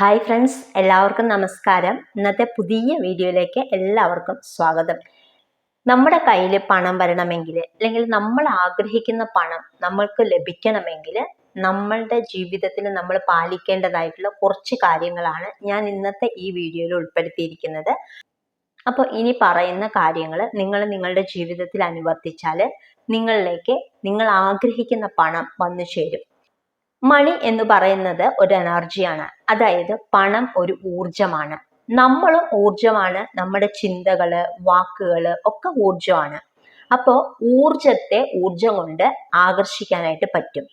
Hi friends എല്ലാവർക്കും നമസ്കാരം. ഇന്നത്തെ പുതിയ വീഡിയോയിലേക്ക് എല്ലാവർക്കും സ്വാഗതം. നമ്മുടെ കയ്യിൽ പണം വരണമെങ്കിൽ അല്ലെങ്കിൽ നമ്മൾ ആഗ്രഹിക്കുന്ന പണം നമ്മൾക്ക് ലഭിക്കണമെങ്കിൽ നമ്മളുടെ ജീവിതത്തിൽ നമ്മൾ പാലിക്കേണ്ടതായിട്ടുള്ള കുറച്ച് കാര്യങ്ങളാണ് ഞാൻ ഇന്നത്തെ ഈ വീഡിയോയിൽ ഉൾപ്പെടുത്തിയിരിക്കുന്നത്. അപ്പോൾ ഇനി പറയുന്ന കാര്യങ്ങൾ നിങ്ങൾ നിങ്ങളുടെ ജീവിതത്തിൽ അനുവർത്തിച്ചാൽ നിങ്ങളിലേക്ക് നിങ്ങൾ ആഗ്രഹിക്കുന്ന പണം വന്നു ചേരും. മണി എന്ന് പറയുന്നത് ഒരു എനർജിയാണ് അതായത് പണം ഒരു ഊർജമാണ് നമ്മൾ ഊർജമാണ് നമ്മുടെ ചിന്തകൾ വാക്കുകൾ ഒക്കെ ഊർജമാണ് അപ്പോ ഊർജത്തെ ഊർജം കൊണ്ട് ആകർഷിക്കാനായിട്ട് പറ്റും.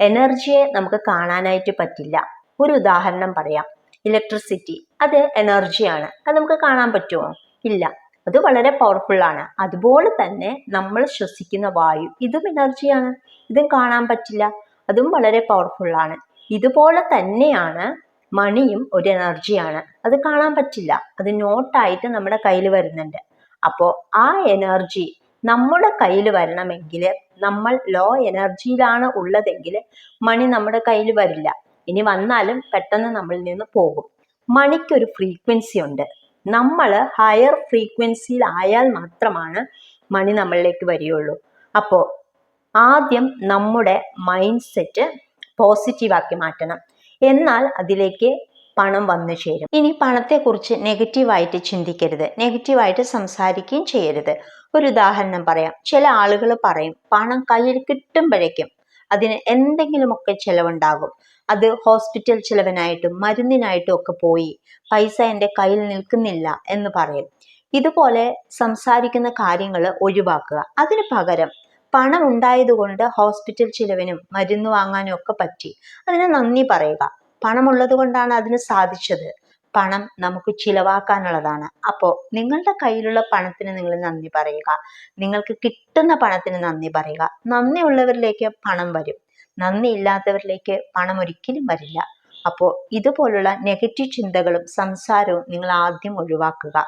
എനർജിയെ നമുക്ക് കാണാനായിട്ട് പറ്റില്ല. ഒരു ഉദാഹരണം പറയാം. ഇലക്ട്രിസിറ്റി അത് എനർജിയാണ് അത് നമുക്ക് കാണാൻ പറ്റുമോ? ഇല്ല. അത് വളരെ പവർഫുൾ ആണ്. അതുപോലെ തന്നെ നമ്മൾ ശ്വസിക്കുന്ന വായു ഇതും എനർജിയാണ് ഇതും കാണാൻ പറ്റില്ല. അതും വളരെ പവർഫുൾ ആണ്. ഇതുപോലെ തന്നെയാണ് മണിയും ഒരു എനർജിയാണ് അത് കാണാൻ പറ്റില്ല. അത് നോട്ടായിട്ട് നമ്മുടെ കയ്യിൽ വരുന്നുണ്ട്. അപ്പോ ആ എനർജി നമ്മുടെ കയ്യിൽ വരണമെങ്കിൽ നമ്മൾ ലോ എനർജിയിലാണ് ഉള്ളതെങ്കിൽ മണി നമ്മുടെ കയ്യിൽ വരില്ല. ഇനി വന്നാലും പെട്ടെന്ന് നമ്മളിൽ നിന്ന് പോകും. മണിക്കൊരു ഫ്രീക്വൻസി ഉണ്ട്. നമ്മൾ ഹയർ ഫ്രീക്വൻസിയിൽ ആയാൽ മാത്രമാണ് മണി നമ്മളിലേക്ക് വരികയുള്ളൂ. അപ്പോൾ ആദ്യം നമ്മുടെ മൈൻഡ് സെറ്റ് പോസിറ്റീവാക്കി മാറ്റണം. എന്നാൽ അതിലേക്ക് പണം വന്നു ചേരും. ഇനി പണത്തെക്കുറിച്ച് നെഗറ്റീവായിട്ട് ചിന്തിക്കരുത്. നെഗറ്റീവായിട്ട് സംസാരിക്കുകയും ചെയ്യരുത്. ഒരു ഉദാഹരണം പറയാം. ചില ആളുകൾ പറയും പണം കയ്യിൽ കിട്ടുമ്പോഴേക്കും അതിന് എന്തെങ്കിലുമൊക്കെ ചിലവുണ്ടാകും. അത് ഹോസ്പിറ്റൽ ചിലവിനായിട്ടും മരുന്നിനായിട്ടും ഒക്കെ പോയി പൈസ എന്റെ കയ്യിൽ നിൽക്കുന്നില്ല എന്ന് പറയും. ഇതുപോലെ സംസാരിക്കുന്ന കാര്യങ്ങൾ ഒഴിവാക്കുക. അതിന് പകരം പണം ഉണ്ടായതുകൊണ്ട് ഹോസ്പിറ്റൽ ചിലവിനും മരുന്ന് വാങ്ങാനും ഒക്കെ പറ്റി. അതിന് നന്ദി പറയുക. പണമുള്ളത് കൊണ്ടാണ് അതിന് സാധിച്ചത്. പണം നമുക്ക് ചിലവാക്കാനുള്ളതാണ്. അപ്പോൾ നിങ്ങളുടെ കയ്യിലുള്ള പണത്തിന് നിങ്ങൾ നന്ദി പറയുക. നിങ്ങൾക്ക് കിട്ടുന്ന പണത്തിന് നന്ദി പറയുക. നന്ദിയുള്ളവരിലേക്ക് പണം വരും. നന്ദി ഇല്ലാത്തവരിലേക്ക് പണം ഒരിക്കലും വരില്ല. അപ്പോൾ ഇതുപോലുള്ള നെഗറ്റീവ് ചിന്തകളും സംസാരവും നിങ്ങൾ ആദ്യം ഒഴിവാക്കുക.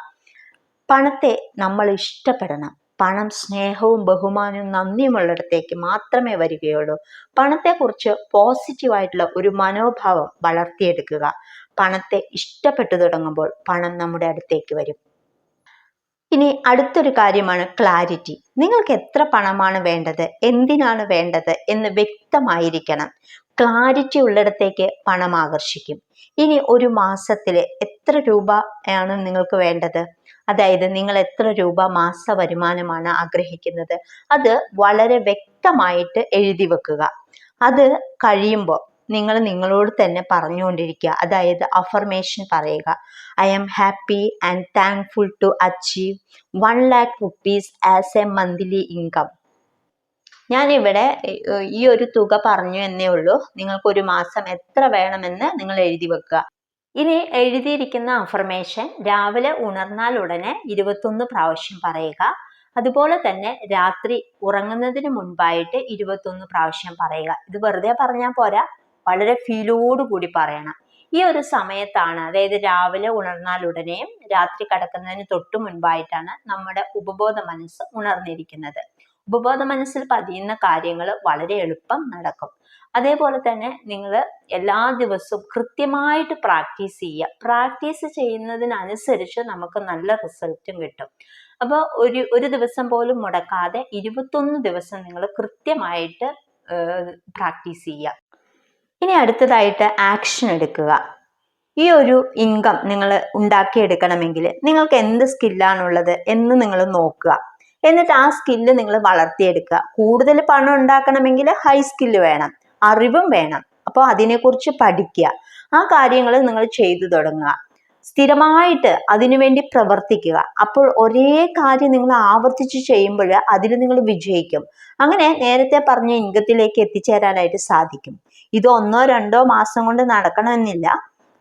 പണത്തെ നമ്മൾ ഇഷ്ടപ്പെടണം. പണം സ്നേഹവും ബഹുമാനവും നന്ദിയുമുള്ളിടത്തേക്ക് മാത്രമേ വരികയുള്ളൂ. പണത്തെക്കുറിച്ച് പോസിറ്റീവായിട്ടുള്ള ഒരു മനോഭാവം വളർത്തിയെടുക്കുക. പണത്തെ ഇഷ്ടപ്പെട്ടു തുടങ്ങുമ്പോൾ പണം നമ്മുടെ അടുത്തേക്ക് വരും. ഇനി അടുത്തൊരു കാര്യമാണ് ക്ലാരിറ്റി. നിങ്ങൾക്ക് എത്ര പണമാണ് വേണ്ടത്? എന്തിനാണ് വേണ്ടത്? എന്ന് വ്യക്തമായിരിക്കണം. ക്ലാരിറ്റി ഉള്ളിടത്തേക്ക് പണം ആകർഷിക്കും. ഇനി ഒരു മാസത്തിൽ എത്ര രൂപ ആണ് നിങ്ങൾക്ക് വേണ്ടത്? അതായത് നിങ്ങൾ എത്ര രൂപ മാസ വരുമാനമാണ് ആഗ്രഹിക്കുന്നത്? അത് വളരെ വ്യക്തമായിട്ട് എഴുതി വെക്കുക. അത് കഴിയുമ്പോൾ നിങ്ങൾ നിങ്ങളോട് തന്നെ പറഞ്ഞുകൊണ്ടിരിക്കുക. അതായത് അഫർമേഷൻ പറയുക. I am happy and thankful to achieve one lakh rupees as a monthly income ഞാനിവിടെ ഈ ഒരു തുക പറഞ്ഞു എന്നേ ഉള്ളൂ. നിങ്ങൾക്ക് ഒരു മാസം എത്ര വേണമെന്ന് നിങ്ങൾ എഴുതി വെക്കുക. ഇനി എഴുതിയിരിക്കുന്ന അഫർമേഷൻ രാവിലെ ഉണർന്നാൽ ഉടനെ ഇരുപത്തൊന്ന് പ്രാവശ്യം പറയുക. അതുപോലെ തന്നെ രാത്രി ഉറങ്ങുന്നതിന് മുൻപായിട്ട് ഇരുപത്തൊന്ന് പ്രാവശ്യം പറയുക. ഇത് വെറുതെ പറഞ്ഞാൽ പോരാ. വളരെ ഫീലോട് കൂടി പറയണം. ഈ ഒരു സമയത്താണ് അതായത് രാവിലെ ഉണർന്നാൽ ഉടനെയും രാത്രി കടക്കുന്നതിന് തൊട്ടു മുൻപായിട്ടാണ് നമ്മുടെ ഉപബോധ മനസ്സ് ഉണർന്നിരിക്കുന്നത്. ഉപബോധ മനസ്സിൽ പതിയുന്ന കാര്യങ്ങൾ വളരെ എളുപ്പം നടക്കും. അതേപോലെ തന്നെ നിങ്ങൾ എല്ലാ ദിവസവും കൃത്യമായിട്ട് പ്രാക്ടീസ് ചെയ്യുക. പ്രാക്ടീസ് ചെയ്യുന്നതിനനുസരിച്ച് നമുക്ക് നല്ല റിസൾട്ടും കിട്ടും. അപ്പോൾ ഒരു ഒരു ദിവസം പോലും മുടക്കാതെ ഇരുപത്തൊന്ന് ദിവസം നിങ്ങൾ കൃത്യമായിട്ട് പ്രാക്ടീസ് ചെയ്യുക. ഇനി അടുത്തതായിട്ട് ആക്ഷൻ എടുക്കുക. ഈ ഒരു ഇൻകം നിങ്ങൾ ഉണ്ടാക്കിയെടുക്കണമെങ്കിൽ നിങ്ങൾക്ക് എന്ത് സ്കില്ലാണുള്ളത് എന്ന് നിങ്ങൾ നോക്കുക. എന്നിട്ട് ആ സ്കില്ല് നിങ്ങൾ വളർത്തിയെടുക്കുക. കൂടുതൽ പണം ഉണ്ടാക്കണമെങ്കിൽ ഹൈ സ്കില്ല് വേണം. അറിവും വേണം. അപ്പോൾ അതിനെക്കുറിച്ച് പഠിക്കുക. ആ കാര്യങ്ങൾ നിങ്ങൾ ചെയ്തു തുടങ്ങുക. സ്ഥിരമായിട്ട് അതിനുവേണ്ടി പ്രവർത്തിക്കുക. അപ്പോൾ ഒരേ കാര്യം നിങ്ങൾ ആവർത്തിച്ച് ചെയ്യുമ്പോൾ അതിൽ നിങ്ങൾ വിജയിക്കും. അങ്ങനെ നേരത്തെ പറഞ്ഞ ഇൻകത്തിലേക്ക് എത്തിച്ചേരാനായിട്ട് സാധിക്കും. ഇത് ഒന്നോ രണ്ടോ മാസം കൊണ്ട് നടക്കണമെന്നില്ല.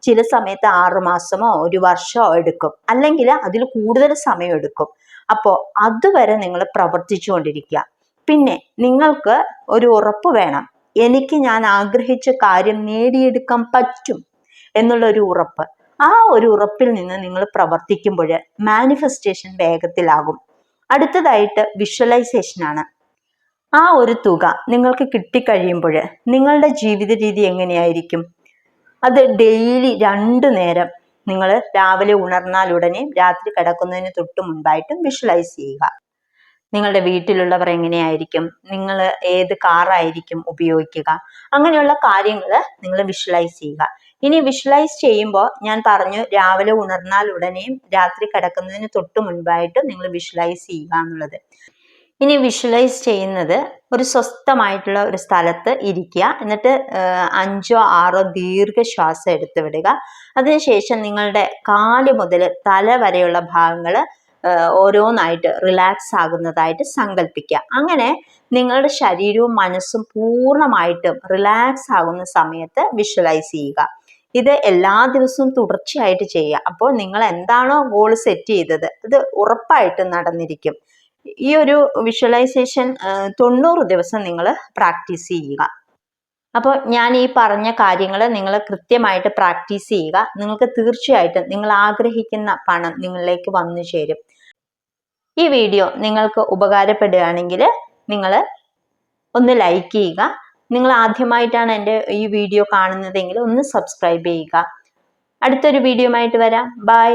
ചില സമയത്ത് ആറുമാസമോ ഒരു വർഷമോ എടുക്കും. അല്ലെങ്കിൽ അതിൽ കൂടുതൽ സമയം എടുക്കും. അപ്പോൾ അതുവരെ നിങ്ങൾ പ്രവർത്തിച്ചുകൊണ്ടിരിക്കുക. പിന്നെ നിങ്ങൾക്ക് ഒരു ഉറപ്പ് വേണം. എനിക്ക് ഞാൻ ആഗ്രഹിച്ച കാര്യം നേടിയെടുക്കാൻ പറ്റും എന്നുള്ള ഒരു ഉറപ്പ്. ആ ഒരു ഉറപ്പിൽ നിന്ന് നിങ്ങൾ പ്രവർത്തിക്കുമ്പോൾ മാനിഫെസ്റ്റേഷൻ വേഗത്തിലാകും. അടുത്തതായിട്ട് വിഷ്വലൈസേഷൻ ആണ്. ആ ഒരു തുക നിങ്ങൾക്ക് കിട്ടിക്കഴിയുമ്പോൾ നിങ്ങളുടെ ജീവിത രീതി എങ്ങനെയായിരിക്കും? അത് ഡെയിലി രണ്ടു നേരം നിങ്ങൾ രാവിലെ ഉണർന്നാൽ ഉടനെ രാത്രി കിടക്കുന്നതിന് തൊട്ട് മുൻപായിട്ടും വിഷ്വലൈസ് ചെയ്യുക. നിങ്ങളുടെ വീട്ടിലുള്ളവർ എങ്ങനെയായിരിക്കും? നിങ്ങൾ ഏത് കാറായിരിക്കും ഉപയോഗിക്കുക? അങ്ങനെയുള്ള കാര്യങ്ങൾ നിങ്ങൾ വിഷ്വലൈസ് ചെയ്യുക. ഇനി വിഷ്വലൈസ് ചെയ്യുമ്പോൾ ഞാൻ പറഞ്ഞു രാവിലെ ഉണർന്നാൽ ഉടനെയും രാത്രി കിടക്കുന്നതിന് തൊട്ട് മുൻപായിട്ടും നിങ്ങൾ വിഷ്വലൈസ് ചെയ്യുക എന്നുള്ളത്. ഇനി വിഷ്വലൈസ് ചെയ്യുന്നത് ഒരു സ്വസ്ഥമായിട്ടുള്ള ഒരു സ്ഥലത്ത് ഇരിക്കുക. എന്നിട്ട് അഞ്ചോ ആറോ ദീർഘശ്വാസം എടുത്തു വിടുക അതിനുശേഷം നിങ്ങളുടെ കാൽ മുതൽ തല വരെയുള്ള ഭാഗങ്ങൾ ഓരോന്നായിട്ട് റിലാക്സ് ആകുന്നതായിട്ട് സങ്കല്പിക്കുക അങ്ങനെ നിങ്ങളുടെ ശരീരവും മനസ്സും പൂർണമായിട്ടും റിലാക്സ് ആകുന്ന സമയത്ത് വിഷ്വലൈസ് ചെയ്യുക. ഇത് എല്ലാ ദിവസവും തുടർച്ചയായിട്ട് ചെയ്യുക. അപ്പോൾ നിങ്ങൾ എന്താണോ ഗോൾ സെറ്റ് ചെയ്തത് അത് ഉറപ്പായിട്ടും നടന്നിരിക്കും. ഈ ഒരു വിഷ്വലൈസേഷൻ തൊണ്ണൂറ് ദിവസം നിങ്ങൾ പ്രാക്ടീസ് ചെയ്യുക. അപ്പോൾ ഞാൻ ഈ പറഞ്ഞ കാര്യങ്ങൾ നിങ്ങൾ കൃത്യമായിട്ട് പ്രാക്ടീസ് ചെയ്യുക. നിങ്ങൾക്ക് തീർച്ചയായിട്ടും നിങ്ങൾ ആഗ്രഹിക്കുന്ന പണം നിങ്ങളിലേക്ക് വന്നു ചേരും. ഈ വീഡിയോ നിങ്ങൾക്ക് ഉപകാരപ്പെടുകയാണെങ്കിൽ നിങ്ങൾ ഒന്ന് ലൈക്ക് ചെയ്യുക. നിങ്ങൾ ആദ്യമായിട്ടാണ് എന്റെ ഈ വീഡിയോ കാണുന്നതെങ്കിൽ ഒന്ന് സബ്സ്ക്രൈബ് ചെയ്യുക. അടുത്തൊരു വീഡിയോ ആയിട്ട് വരാം. ബൈ